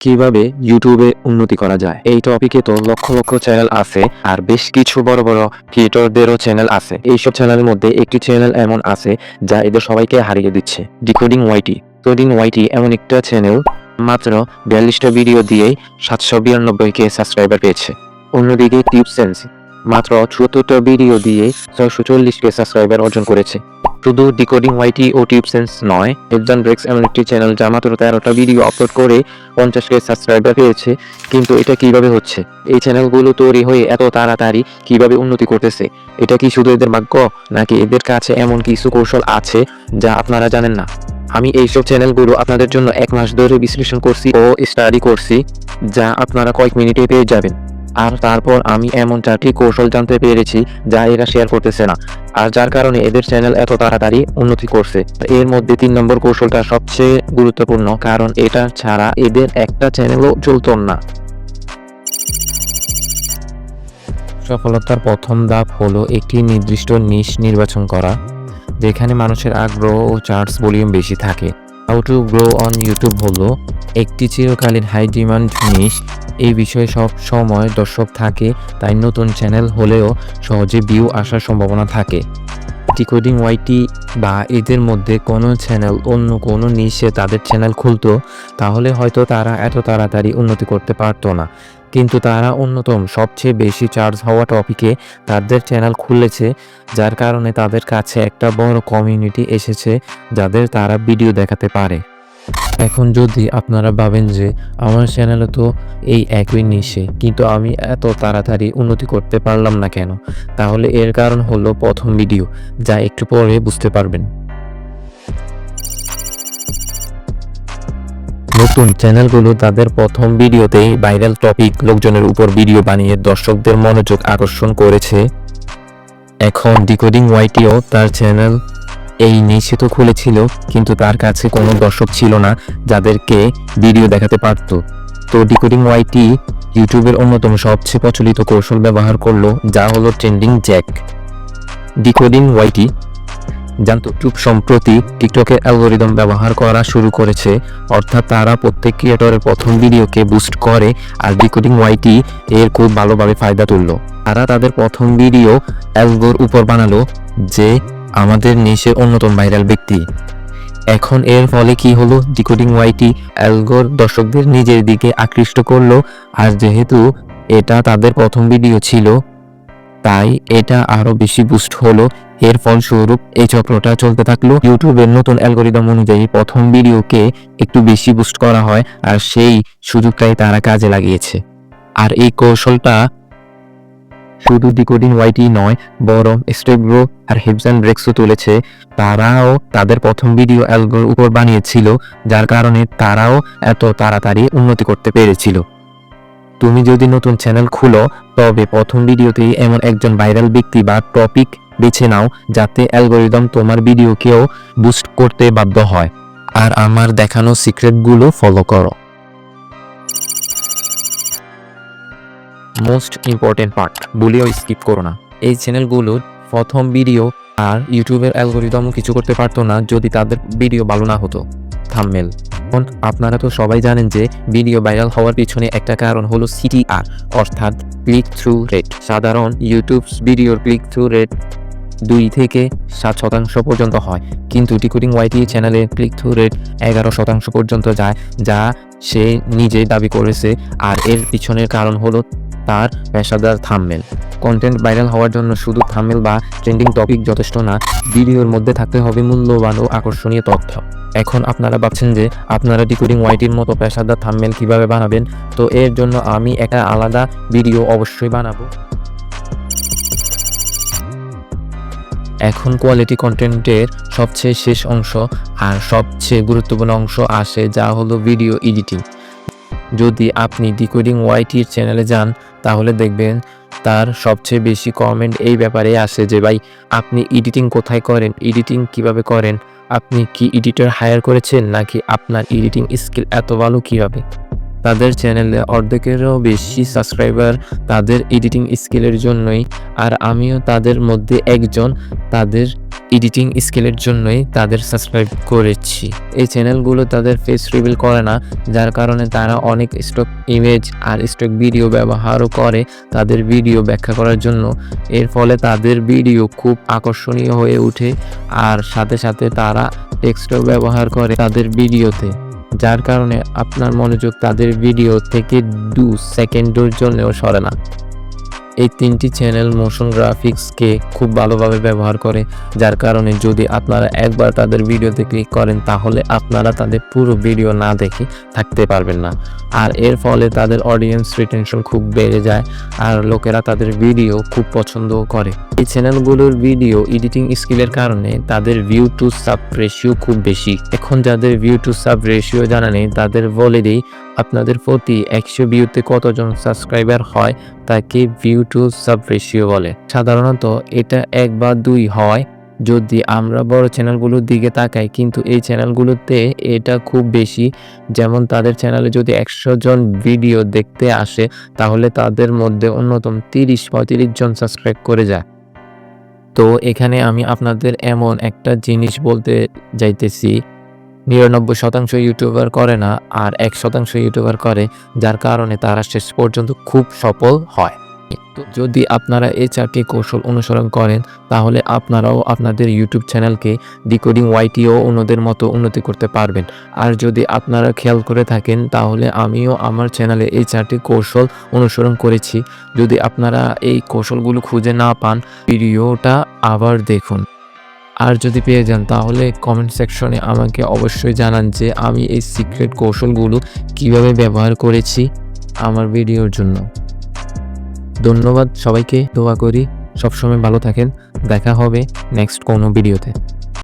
কীভাবে ইউটিউবে উন্নতি করা যায়? এই টপিকে তো লক্ষ লক্ষ চ্যানেল আছে, আর বেশ কিছু বড় বড় ক্রিয়েটরদেরও চ্যানেল আছে। এইসব চ্যানেলের মধ্যে একটি চ্যানেল এমন আছে, যা এদের সবাইকে হারিয়ে দিচ্ছে। ডিকোডিং ওয়াইটি কোডিং ওয়াইটি এমন একটা চ্যানেল মাত্র বিয়াল্লিশটা ভিডিও দিয়েই সাতশো বিরানব্বই কে সাবস্ক্রাইবার পেয়েছে। অন্যদিকে টিউব মাত্র চুয়াত্তরটা ভিডিও দিয়ে ছয়শো চল্লিশ কে সাবস্ক্রাইবার অর্জন করেছে। শুধু ডিকোডিং ওয়াইটি ও টিউব সেন্স নয় হেডজান ব্রেক্স এমন একটি চ্যানেল যা মাত্র তেরোটা ভিডিও আপলোড করে পঞ্চাশ কে সাবস্ক্রাইবার পেয়েছে। কিন্তু এটা কীভাবে হচ্ছে? এই চ্যানেলগুলো তৈরি হয়ে এত তাড়াতাড়ি কীভাবে উন্নতি করতেছে? এটা কি শুধু এদের ভাগ্য, নাকি এদের কাছে এমন কিছু কৌশল আছে যা আপনারা জানেন না? আমি এইসব চ্যানেলগুলো আপনাদের জন্য এক মাস ধরে বিশ্লেষণ করছি ও স্টাডি করছি, যা আপনারা কয়েক মিনিটে পেয়ে যাবেন। আর তারপর আমি এমন চারটি কৌশল জানতে পেরেছি যা এরা শেয়ার করতেছে না। আর যার কারণে এদের চ্যানেল এত তাড়াতাড়ি উন্নতি করছে। এর মধ্যে তিন নম্বর কৌশলটা সবচেয়ে গুরুত্বপূর্ণ, কারণ এটা ছাড়া এদের একটা চ্যানেলও চলতো না। সফলতার প্রথম ধাপ হলো একটি নির্দিষ্ট নিশ নির্বাচন করা, যেখানে মানুষের আগ্রহ ও চার্জ ভলিউম বেশি থাকে। How to grow on YouTube হলো একটি চিরকালীন হাই ডিমান্ড জিনিস। এই বিষয়ে সব সময় দর্শক থাকে, তাই নতুন চ্যানেল হলেও সহজে ভিউ আসার সম্ভাবনা থাকে। ডিকোডিং ওয়াইটি বা এদের মধ্যে কোনো চ্যানেল অন্য কোনো নিশে তাদের চ্যানেল খুলতো, তাহলে হয়তো তারা এত তাড়াতাড়ি উন্নতি করতে পারতো না। কিন্তু তারা অন্যতম সবচেয়ে বেশি চার্জ হওয়া টপিকে তাদের চ্যানেল খুলেছে, যার কারণে তাদের কাছে একটা বড় কমিউনিটি এসেছে, যাদের তারা ভিডিও দেখাতে পারে। এখন যদি আপনারা ভাবেন যে আমার চ্যানেলে তো এই একই নিশে, কিন্তু আমি এত তাড়াতাড়ি উন্নতি করতে পারলাম না কেন? তাহলে এর কারণ হলো প্রথম ভিডিও যা একটু পরে বুঝতে পারবেন। নতুন চ্যানেলগুলো তাদের প্রথম ভিডিওতেই ভাইরাল টপিক লোকজনের উপর ভিডিও বানিয়ে দর্শকদের মনোযোগ আকর্ষণ করেছে। এখন ডিকোডিং ওয়াইটিও তার চ্যানেল এই নিশে তো খুলেছিল, কিন্তু তার কাছে কোনো দর্শক ছিল না যাদেরকে ভিডিও দেখাতে পারতো। তো ডিকোডিং ওয়াইটি ইউটিউবের অন্যতম সবচেয়ে প্রচলিত কৌশল ব্যবহার করল, যা হলো ট্রেন্ডিং জ্যাক ডিকোডিং ওয়াইটি জানতো ইউটিউব সম্প্রতি টিকটকের অ্যালগোরিদম ব্যবহার করা শুরু করেছে, অর্থাৎ তারা প্রত্যেক ক্রিয়েটরের প্রথম ভিডিওকে বুস্ট করে, আর ডিকোডিং ওয়াইটি এর খুব ভালোভাবে ফায়দা তুললো। তারা তাদের প্রথম ভিডিও অ্যালগোর উপর বানালো, যে আমাদের নিশের অন্যতম ভাইরাল ব্যক্তি। এখন এর ফলে কি হলো? ডিকোডিং ওয়াইটি অ্যালগোর দর্শকদের নিজের দিকে আকৃষ্ট করল, আর যেহেতু এটা তাদের প্রথম ভিডিও ছিল, তাই এটা আরও বেশি বুস্ট হলো। এর ফলস্বরূপ এই চক্রটা চলতে থাকল। ইউটিউবের নতুন অ্যালগোরিদম অনুযায়ী প্রথম ভিডিওকে একটু বেশি বুস্ট করা হয়, আর সেই সুযোগটাই তারা কাজে লাগিয়েছে। আর এই কৌশলটা শুধু ডিকোডিং ওয়াইটি নয়, বরং স্টেপগ্রো আর হিপস ব্রেক্সও তুলেছে। তারাও তাদের প্রথম ভিডিও অ্যালগোর উপর বানিয়েছিল, যার কারণে তারাও এত তাড়াতাড়ি উন্নতি করতে পেরেছিল। তুমি যদি নতুন চ্যানেল খুলো, তবে প্রথম ভিডিওতেই এমন একজন ভাইরাল ব্যক্তি বা টপিক বেছে নাও, যাতে অ্যালগোরিদম তোমার ভিডিওকেও বুস্ট করতে বাধ্য হয়। আর আমার দেখানো সিক্রেটগুলো ফলো করো। মোস্ট ইম্পর্টেন্ট পার্ট বলেও স্কিপ করো না। এই চ্যানেলগুলোর প্রথম ভিডিও আর ইউটিউবের অ্যালগোরিদমও কিছু করতে পারতো না যদি তাদের ভিডিও ভালো না হতো। থাম্বনেল এখন আপনারা তো সবাই জানেন যে ভিডিও ভাইরাল হওয়ার পিছনে একটা কারণ হলো সিটিআর অর্থাৎ ক্লিক থ্রু রেট সাধারণ ইউটিউব ভিডিওর ক্লিক থ্রু রেট দুই থেকে সাত শতাংশ পর্যন্ত হয়। কিন্তু টিকুটিং ওয়াইটি চ্যানেলে ক্লিক থ্রু রেট এগারো শতাংশ পর্যন্ত যায়, যা সে নিজে দাবি করেছে। আর এর পিছনের কারণ হলো তার পেশাদার থাম্বেল কন্টেন্ট ভাইরাল হওয়ার জন্য শুধু থাম্বেল বা ট্রেন্ডিং টপিক যথেষ্ট না, ভিডিওর মধ্যে থাকতে হবে মূল্যবান ও আকর্ষণীয় তথ্য। এখন আপনারা ভাবছেন যে আপনারা ডিকোডিং ওয়াইটির মতো পেশাদার থাম্বেল কীভাবে বানাবেন? তো এর জন্য আমি একটা আলাদা ভিডিও অবশ্যই বানাবো। এখন কোয়ালিটি কন্টেন্টের সবচেয়ে শেষ অংশ আর সবচেয়ে গুরুত্বপূর্ণ অংশ আসে যা হলো ভিডিও এডিটিং যদি আপনি ডিকোডিং ওয়াইটির চ্যানেলে যান, তাহলে দেখবেন তার সবচেয়ে বেশি কমেন্ট এই ব্যাপারে আসে যে, ভাই, আপনি এডিটিং কোথায় করেন? এডিটিং কীভাবে করেন? আপনি কি এডিটর হায়ার করেছেন? নাকি আপনার এডিটিং স্কিল এত ভালো কীভাবে? তাদের চ্যানেলে অর্ধেকেরও বেশি সাবস্ক্রাইবার তাদের এডিটিং স্কিলের জন্যই, আর আমিও তাদের মধ্যে একজন তাদের এডিটিং স্কিলের জন্যই তাদের সাবস্ক্রাইব করেছি। এই চ্যানেলগুলো তাদের ফেস রিভিল করে না, যার কারণে তারা অনেক স্টক ইমেজ আর স্টক ভিডিও ব্যবহারও করে তাদের ভিডিও ব্যাখ্যা করার জন্য। এর ফলে তাদের ভিডিও খুব আকর্ষণীয় হয়ে ওঠে, আর সাথে সাথে তারা টেক্সটও ব্যবহার করে তাদের ভিডিওতে যার কারণে আপনার মনোযোগ তাদের ভিডিও থেকে দু সেকেন্ডের জন্যও সরে না। এই তিনটি চ্যানেল মোশন গ্রাফিক্সকে খুব ভালোভাবে ব্যবহার করে। যার কারণে যদি আপনারা একবার তাদের ভিডিওতে ক্লিক করেন, তাহলে আপনারা তাদের পুরো ভিডিও না দেখে থাকতে পারবেন না। আর এর ফলে তাদের অডিয়েন্স রিটেনশন খুব বেড়ে যায় আর লোকেরা তাদের ভিডিও খুব পছন্দও করে। এই চ্যানেলগুলোর ভিডিও এডিটিং স্কিলের কারণে তাদের ভিউ টু সাব রেশিও খুব বেশি। এখন যাদের ভিউ টু সাব রেশিও জানা নেই, তাদের বলে দিই আপনাদের প্রতি একশো ভিউতে কতজন সাবস্ক্রাইবার হয়, তাকে ভিউ টু সাব রেশিও বলে। সাধারণত এটা এক বা দুই হয়। যদি আমরা বড় চ্যানেলগুলোর দিকে তাকাই, কিন্তু এই চ্যানেলগুলোতে এটা খুব বেশি। যেমন তাদের চ্যানেলে যদি একশো জন ভিডিও দেখতে আসে, তাহলে তাদের মধ্যে অন্যতম তিরিশ পঁয়ত্রিশ জন সাবস্ক্রাইব করে যায়। তো এখানে আমি আপনাদের এমন একটা জিনিস বলতে যাইতেছি। নিরানব্বই শতাংশ ইউটিউবার করে না আর এক শতাংশ ইউটিউবার করে, যার কারণে তারা শেষ পর্যন্ত খুব সফল হয়। যদি আপনারা এই চারটি কৌশল অনুসরণ করেন, তাহলে আপনারাও আপনাদের ইউটিউব চ্যানেলকে ডিকোডিং ওয়াইটিও অন্যদের মতো উন্নতি করতে পারবেন। আর যদি আপনারা খেয়াল করে থাকেন, তাহলে আমিও আমার চ্যানেলে এই চারটি কৌশল অনুসরণ করেছি। যদি আপনারা এই কৌশলগুলো খুঁজে না পান, ভিডিওটা আবার দেখুন। আর যদি পেয়ে যান, তাহলে কমেন্ট সেকশনে আমাকে অবশ্যই জানান যে আমি এই সিক্রেট কৌশলগুলো কীভাবে ব্যবহার করেছি আমার ভিডিওর জন্য। ধন্যবাদ সবাইকে, দোয়া করি। সবসময় ভালো থাকেন। দেখা হবে নেক্সট কোনো ভিডিওতে